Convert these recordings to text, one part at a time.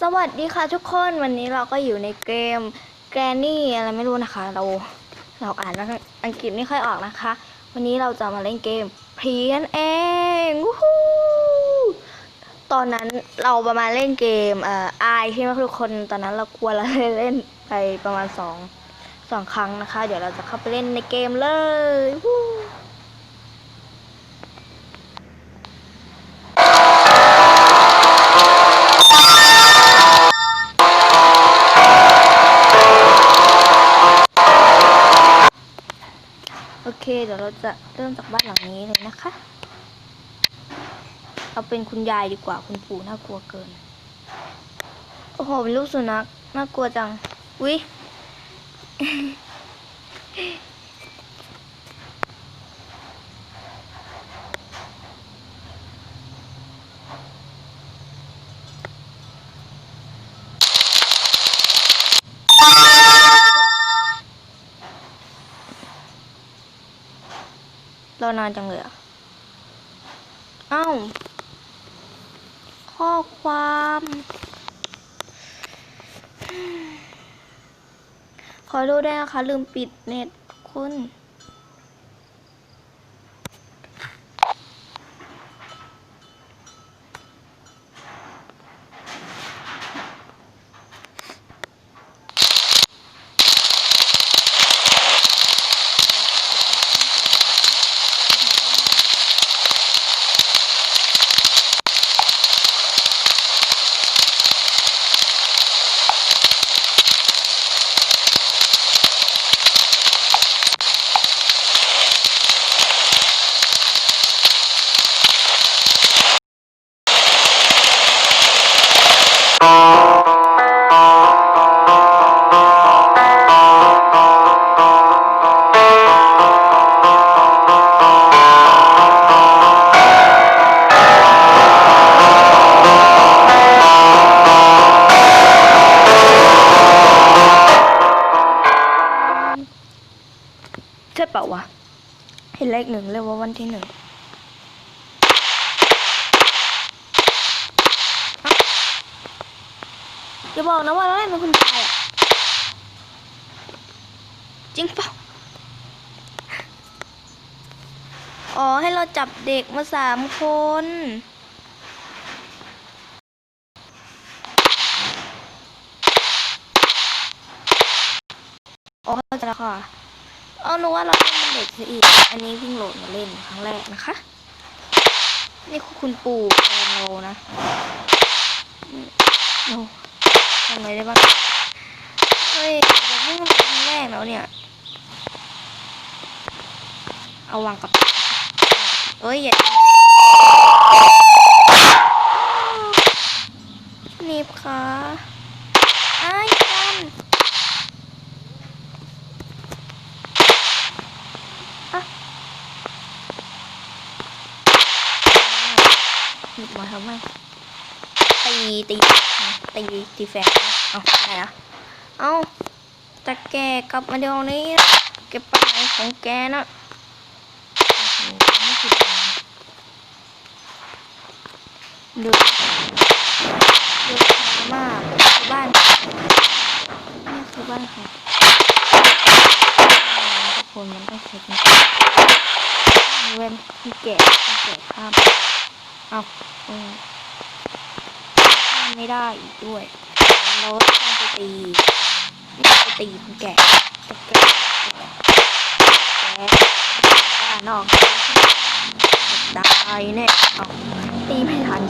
สวัสดีค่ะทุกคนวันนี้เราก็อยู่ในเกม Granny อะไรไม่รู้นะคะ เราเราอ่านอังกฤษไม่ค่อยออกนะคะ วันนี้เราจะมาเล่นเกมเพียนเองวู้ตอนนั้นเราประมาณเล่นเกมเอ่อไอใช่ไหมทุกคนตอนนั้นเรากลัวเราเลยเล่นไปประมาณสองสองครั้งนะคะ เดี๋ยวเราจะเข้าไปเล่นในเกมเลยวู้ เคเดี๋ยวเราจะเริ่มจากบ้านหลังนี้เลยนะคะ เอาเป็นคุณยายดีกว่าคุณปู่น่ากลัวเกิน โอ้โหเป็นลูกสุนัขน่ากลัวจัง อุ๊ย อนานจังเลยอะเอ้า ข้อความ ขอโทษด้วยนะคะลืมปิดเน็ตคุณ ช่เปล่าวะเห็นเลขหนึ่งเลยว่าวันที่หนึ่งอย่าบอกนะว่าเราเล่นเป็นคุณยายอะ จริงเปล่าอ๋อ ให้เราจับเด็กมาสามคนอ๋อเข้าใจแล้วค่ะ เอาหนูว่าเราเล่นเป็นเด็กซะอีก อันนี้พิ่งโหลดมาเล่นครั้งแรกนะคะ นี่คือคุณปู่แอนโนนะโนทำไรได้บ้าง เฮ้ยเราเพิ่งโหลดครั้งแรกแล้วเนี่ย เอาวางกับเอ้ยอย่าหนีบขาอ้ายกัน หยิบมาทำไมตีตีตีตีแฟนเอาไหนอะเอาแต่แกกลับมาเดี๋ยวนี้แกไปไหนของแกนะดูดูมากคือบ้านนี่คือบ้านใครทุกคนมันต้องใช้กันเว้นที่แก่ที่แก่ข้ามเอา ไม่ได้อีกด้วยเราต้องไปตีไปตีคนแก่แก่แก่บ้านอกตายแน่เอาตีไม่ทัน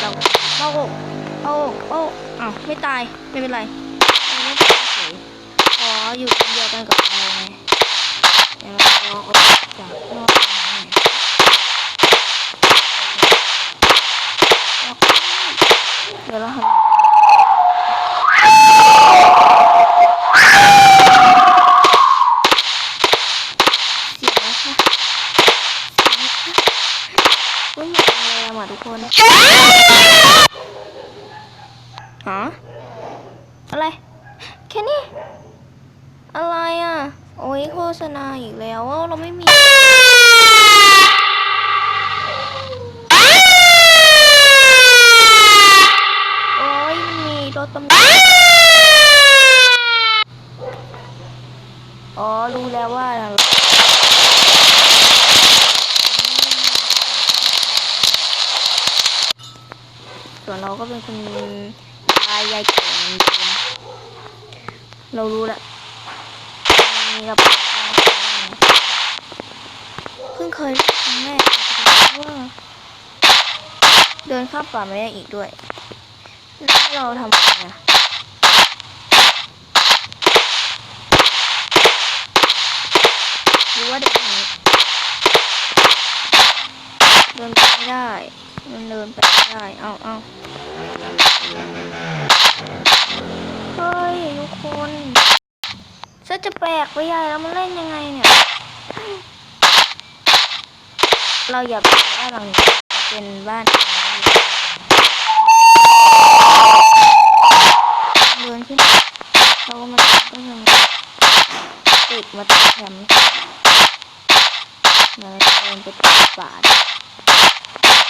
เราโอ้โอ้โอ้เอาไม่ตายไม่เป็นไรเราไม่ตายเฉยขออยู่คนเดียวกันกับเราไงเดี๋ยวเราออกจากนอกมาหน่อย เดี๋ยวเราทำเสียงแล้วค่ะเสียงแล้วค่ะอุ้ยหมดแรงอะ ทุกคนฮะอะไร แค่นี้ อะไรอะ โอ้ยโฆษณาอีกแล้วอะเราไม่มีอก็มีอ๋อ รู้แล้วว่าเราส่ วนเราก็เป็นคนยายยายแก่เหมือนเดิมเรารู้แล้วมีเราเป็นเพิ่งเคยเล่นครั้งแรกว่าเดินข้ามป่าไม่ได้อีกด้วยแล้วเราทำไงอะหรือว่าเดินทางนี้เดินไปไม่ได้มันเดินไปไม่ได้ เอาเอาเฮ้ยทุกคนซะ จะแปลกไปใหญ่แล้วมันเล่นยังไงเนี่ย เราอย่ากไปบ้านหลังนี้เป็นบ้านเดินขึ้นเราก็มาก็ยังติดมาติดแคมป์เราจะเดินไปติดป่า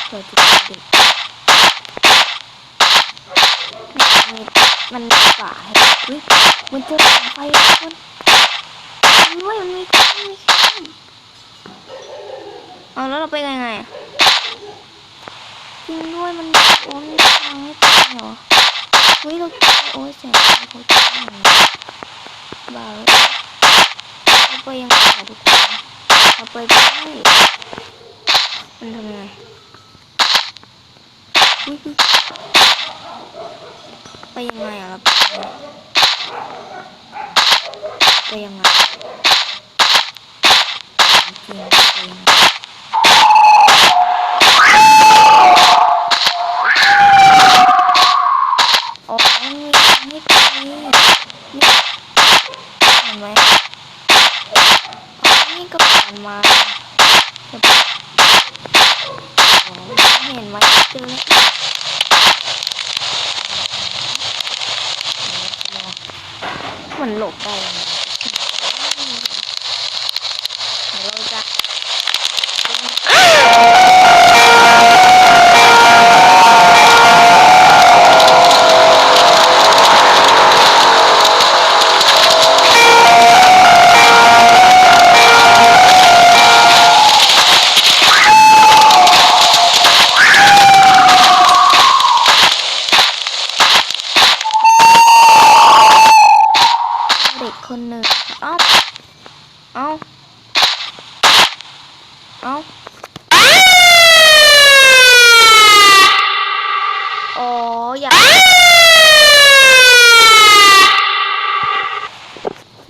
เราจะติดมีมันมีป่าให้เฮ้ยมันเจอป่าไฟทุกคน ด้วยมันมีแคมป์มีแคมป์เอาแล้วเราไปยังไงจริงด้วยมันโอ้ยมีทางให้ไปเหรอเฮ้ยเราโอ้ยแสงไฟเขาจะยังไงบ้าแล้วเราไปยังไงทุกคนเราไปไม่ได้มันทำยังไง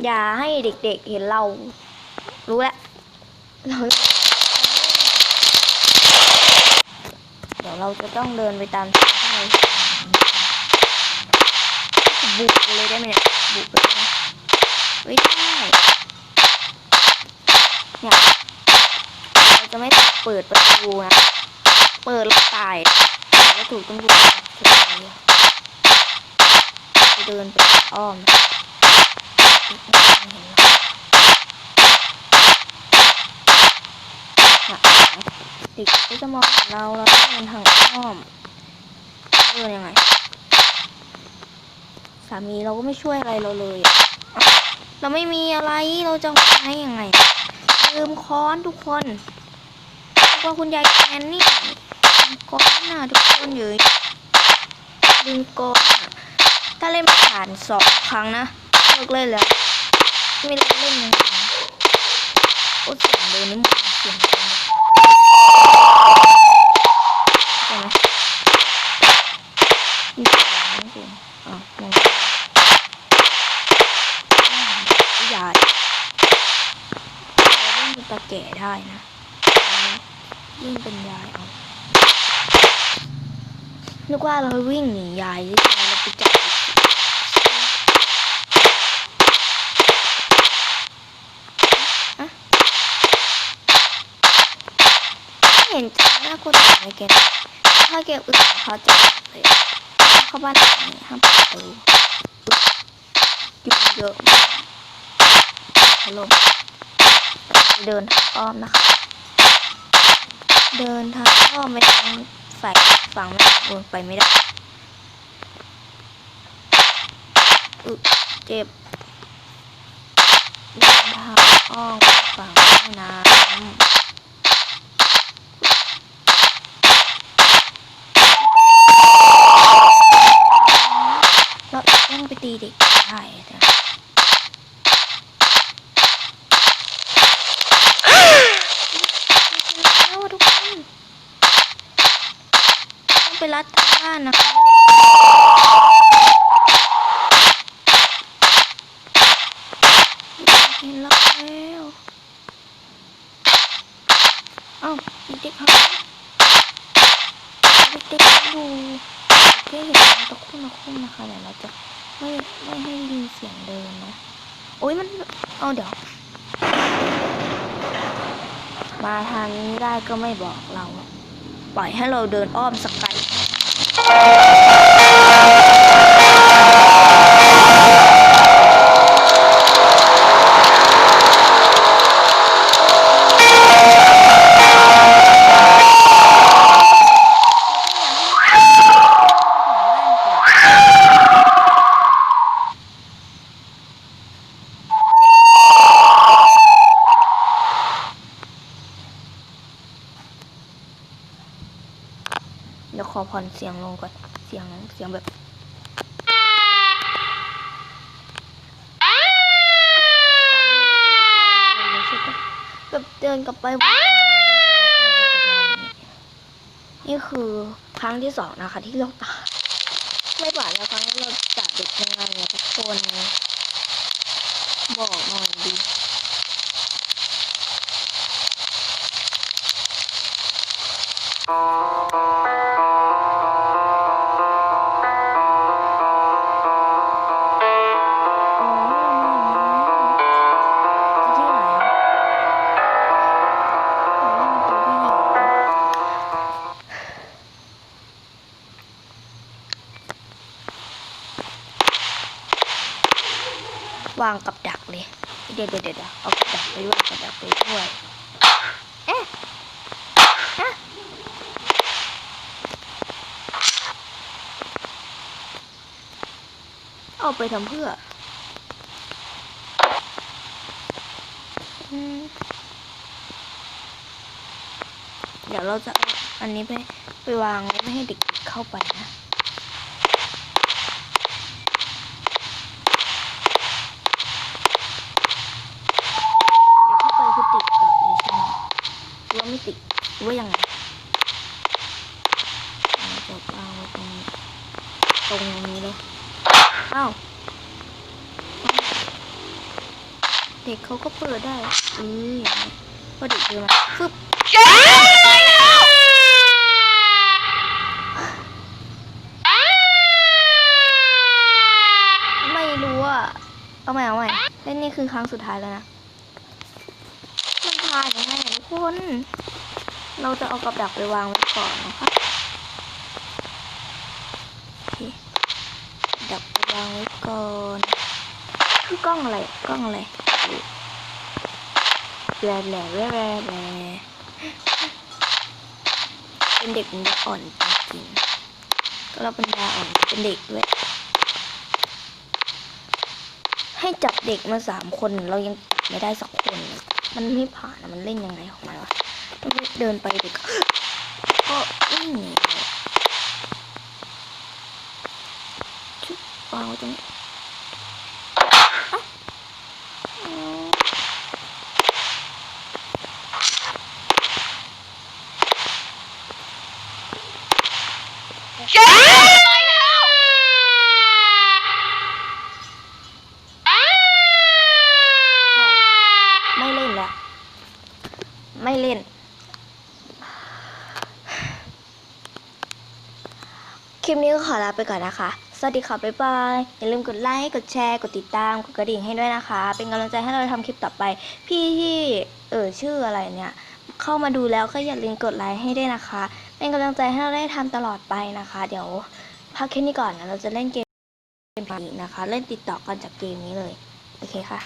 อย่าให้เด็กๆเห็นเรา รู้แล้วเดี๋ยวเราจะต้องเดินไปตามทางที่เราบุกเลยได้ไหมเนี่ยบุกเลยไม่ได้เนี่ยเราจะไม่เปิดประตูนะ เปิดแล้วตายแล้วถูกตำรวจจับเฉยจะเดินไปอ้อมนะไม่ เห็นหรอกเนี่ยเด็กก็จะมองเห็นเราแล้วก็เดินทางอ้อมเดินยังไง สามีเราก็ไม่ช่วยอะไรเราเลย เราไม่มีอะไรเราจะให้ยังไง ลืมค้อนทุกคนว่าคุณยายแอนนี่ลืมค้อนน่ะทุกคนอยู่ลืมค้อนถ้าเล่นผ่านสองครั้งนะ ลิกเล่นแล้วไม่รู้เล่นยังไงโอ้เสียงเดินนี่หมดเสียงเดินนี่ใช่ไหมมีเสียงไหมเสียงอ๋อมองไม่เห็นยายเราเล่นเป็นตาแก่ได้นะเล่นเป็นยายเอานึกว่าเราวิ่งหนียายที่เราไปจับอีกอะไม่เห็นใจะน่ากลัวตรงไหนแกนะถ้าแกอึดเขาจะเลยเข้าบ้านหลังนี้ห้ามเปิดประตูยุงเยอะมากฮัลโหลเดินทางอ้อมนะคะ เดินทางอ้อมไปทางฝ่ายฝั่งแม่บนไปไม่ได้อึเจ็บเดินทางอ้อมฝั่งแม่น้ำเราต้องไปตีเด็กได้แต่แล้วทุกคนต้องไปรัดทางบ้านนะคะ เห็นแล้วแล้วเอ้าเด็กๆครับเด็กๆดูแค่เห็นมัน ตะคุ่มตะคุ่มนะคะเดี๋ยวเราจะไม่ไม่ให้ด้ยินเสียงเดินนะโอ้ยมันเอาเดี๋ยวมาทางนี้ได้ก็ไม่บอกเรา ปล่อยให้เราเดินอ้อมสกไเสียงลงก่อน เสียงเสียงแบบแบบเดินกลับไปวนกลับมาเดินกลับไปวนกลับมาอย่างนี้นี่คือครั้งที่สองนะคะ ที่เราตายไม่บาดแล้วครั้งนี้เราจับเด็กยังไงอะทุกคน บอกหน่อยดิางกับดักเลย เดี๋ยวเดี๋ยวเดี๋ยวเอากับดักไปด้วยกับดักไปด้วยเอ๊ะฮะเอาไปทำเพื่อเดี๋ยวเราจะเอาอันนี้ไปไปวางไว้ไม่ให้เด็กๆเข้าไปนะ เดี๋ยวเข้าไปคือติดกับเลยใช่ไหมหรือว่าไม่ติดหรือว่ายังไงเราจะวางไว้ตรงนี้ตรงนี้เลยอ้าว เด็กเขาก็เปิดได้เอออย่างนี้พอเด็กเดินมาฟึบไม่รู้อะเอาใหม่เอาใหม่เล่นนี่คือครั้งสุดท้ายแล้วนะมันพายังไงทุกคน เราจะเอากับดักไปวางไว้ก่อนนะคะดักไปวางไว้ก่อน คือกล้องอะไรกล้องอะไร แหล่แหล่แหล่แหล่เป็นเด็กปัญญาอ่อนจริงๆก็เราปัญญาอ่อนเป็นเด็กด้วย ให้จับเด็กมาสามคนเรายังจับไม่ได้สักคน มันไม่ผ่านอะมันเล่นยังไงของมันวะมันไม่เดินไปเด็กก็วิ่งหนีเลยชุบวางไว้ตรงนี้เอ้าอืมไม่เล่นแล้ว ไม่เล่น คลิปนี้ก็ขอลาไปก่อนนะคะ สวัสดีค่ะ บ๊ายบาย อย่าลืมกดไลค์ กดแชร์ กดติดตาม กดกระดิ่งให้ด้วยนะคะ เป็นกำลังใจให้เราทำคลิปต่อไป พี่ที่เออชื่ออะไรเนี่ย เข้ามาดูแล้วก็อย่าลืมกดไลค์ให้ด้วยนะคะ เป็นกำลังใจให้เราได้ทำตลอดไปนะคะ เดี๋ยวพักแค่นี้ก่อนนะ เราจะเล่นเกมเกมอีกนะคะ เล่นติดต่อกันจากเกมนี้เลย โอเคค่ะ